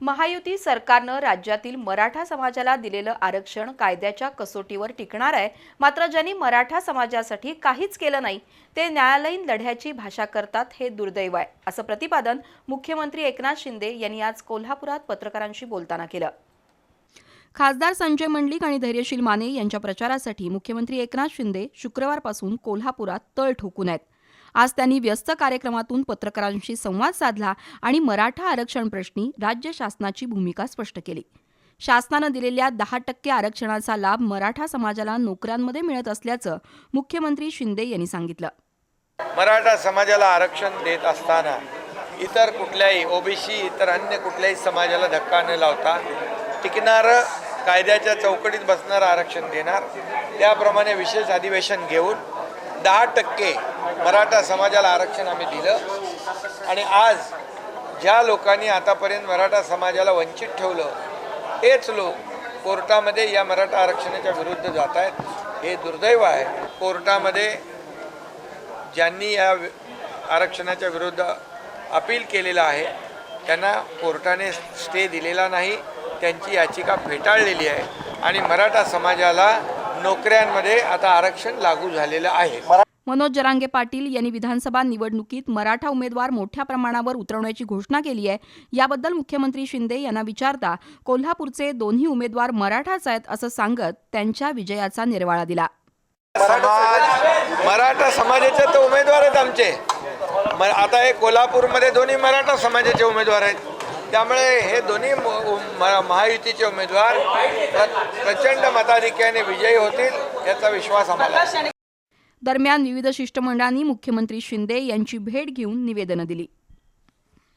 महायुती सरकारनं राज्यातील मराठा समाजाला दिलेलं आरक्षण कायद्याच्या कसोटीवर टिकणार आहे. मात्र ज्यांनी मराठा समाजासाठी काहीच केलं नाही ते न्यायालयीन लढ्याची भाषा करतात हे दुर्दैव आहे असं प्रतिपादन मुख्यमंत्री एकनाथ शिंदे यांनी आज कोल्हापुरात पत्रकारांशी बोलताना केलं. खासदार संजय मंडलिक आणि धैर्यशील माने यांच्या प्रचारासाठी मुख्यमंत्री एकनाथ शिंदे शुक्रवारपासून कोल्हापुरात तळ ठोकून आहेत. आज त्यांनी व्यस्त कार्यक्रमातून पत्रकारांशी संवाद साधला आणि मराठा आरक्षण प्रश्नी राज्य शासनाची भूमिका स्पष्ट केली. शासनानं दिलेल्या दहा टक्के आरक्षणाचा लाभ मराठा समाजाला नोकऱ्यांमध्ये मिळत असल्याचं मुख्यमंत्री शिंदे यांनी सांगितलं. मराठा समाजाला आरक्षण देत असताना इतर कुठल्याही ओबीसी इतर अन्य कुठल्याही समाजाला धक्का न लावता टिकणारं कायद्याच्या चौकटीत बसणारं आरक्षण देणार. त्याप्रमाणे विशेष अधिवेशन घेऊन दहा टक्के मराठा समाजाला आरक्षण आम्ही दिलं. आणि आज ज्या लोकांनी आतापर्यंत मराठा समाजाला वंचित ठेवलं तेच लोक कोर्टामध्ये या मराठा आरक्षणाच्या विरुद्ध जात आहेत. हे दुर्दैव आहे. कोर्टामध्ये ज्यांनी या आरक्षणाच्या विरुद्ध अपील केलेलं आहे त्यांना कोर्टाने स्टे दिलेला नाही त्यांची याचिका फेटाळलेली आहे. आणि मराठा समाजाला नोकऱ्यांमध्ये आता आरक्षण लागू झालेलं आहे. मनोज जरांगे पाटील यांनी विधानसभा निवडणुकीत मराठा उमेदवार मोठ्या प्रमाणावर उतरवण्याची घोषणा केली आहे. याबद्दल मुख्यमंत्री शिंदे यांना विचारता कोल्हापूरचे दोन्ही उमेदवार मराठाच आहेत असं सांगत त्यांच्या विजयाचा निर्वाळा दिला. समाज मराठा समाजाचे तर उमेदवार आहेत आमचे. म आता हे कोल्हापूरमध्ये दोन्ही मराठा समाजाचे उमेदवार आहेत. त्यामुळे हे दोन्ही महायुतीचे उमेदवार प्रचंड मताधिक्याने विजयी होतील याचा विश्वास आम्हाला दरम्यान विविध शिष्टमंडळांनी मुख्यमंत्री शिंदे यांची भेट घेऊन निवेदनं दिली.